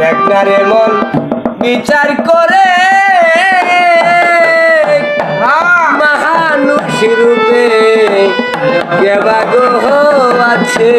দেখ মন বিচার করে। মহানুষ রূপে দেবাগ আছে।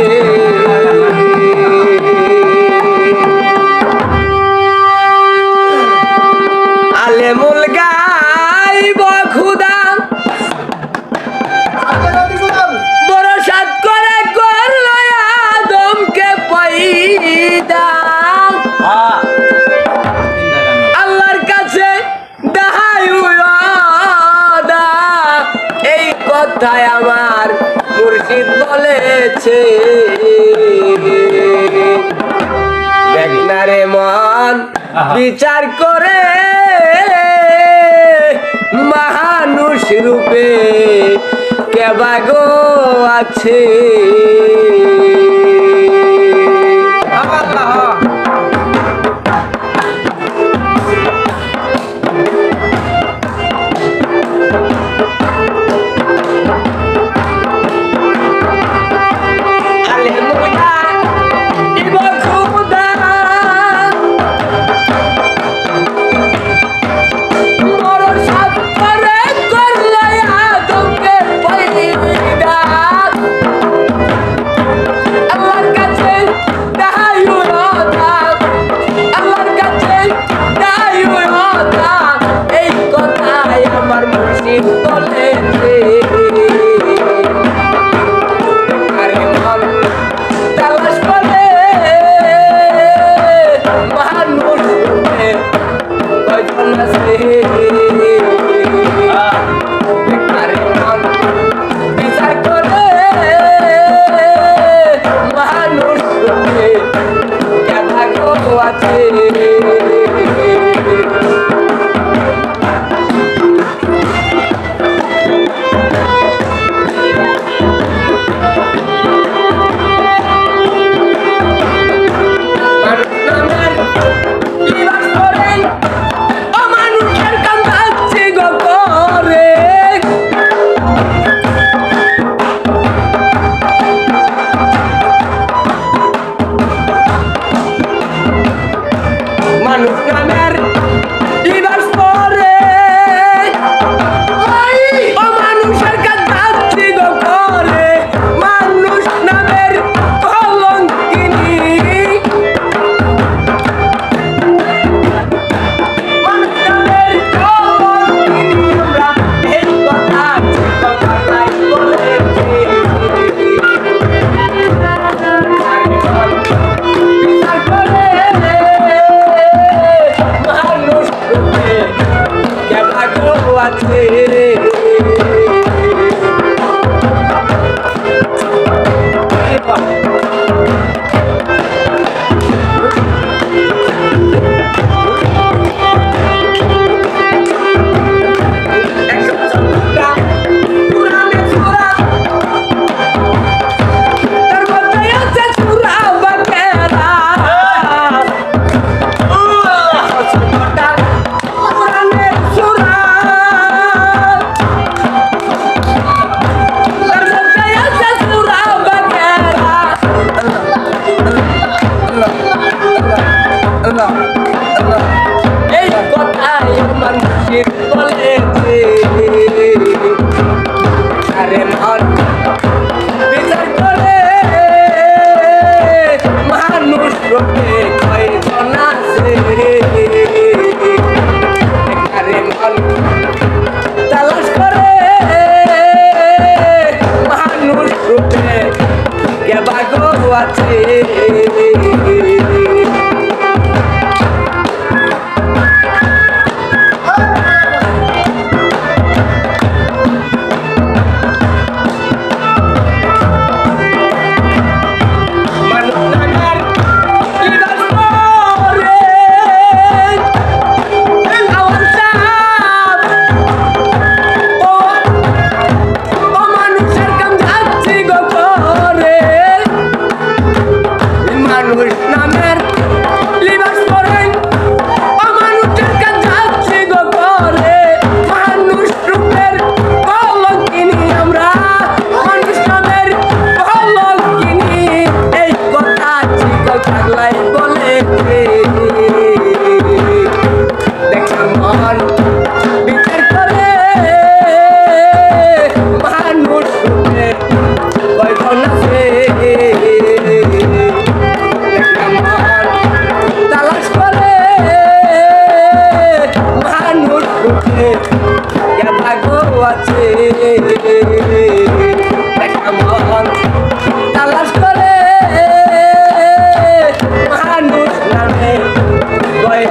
সাকিব বলেছে। দেখনারে মন বিচার করে মহানুষ রূপে কেবাগো আছে? Lord, you must be. Hallelujah. বুকে গেলা গো আছে দেখা মন তালাশ করে মানুষ নামে বই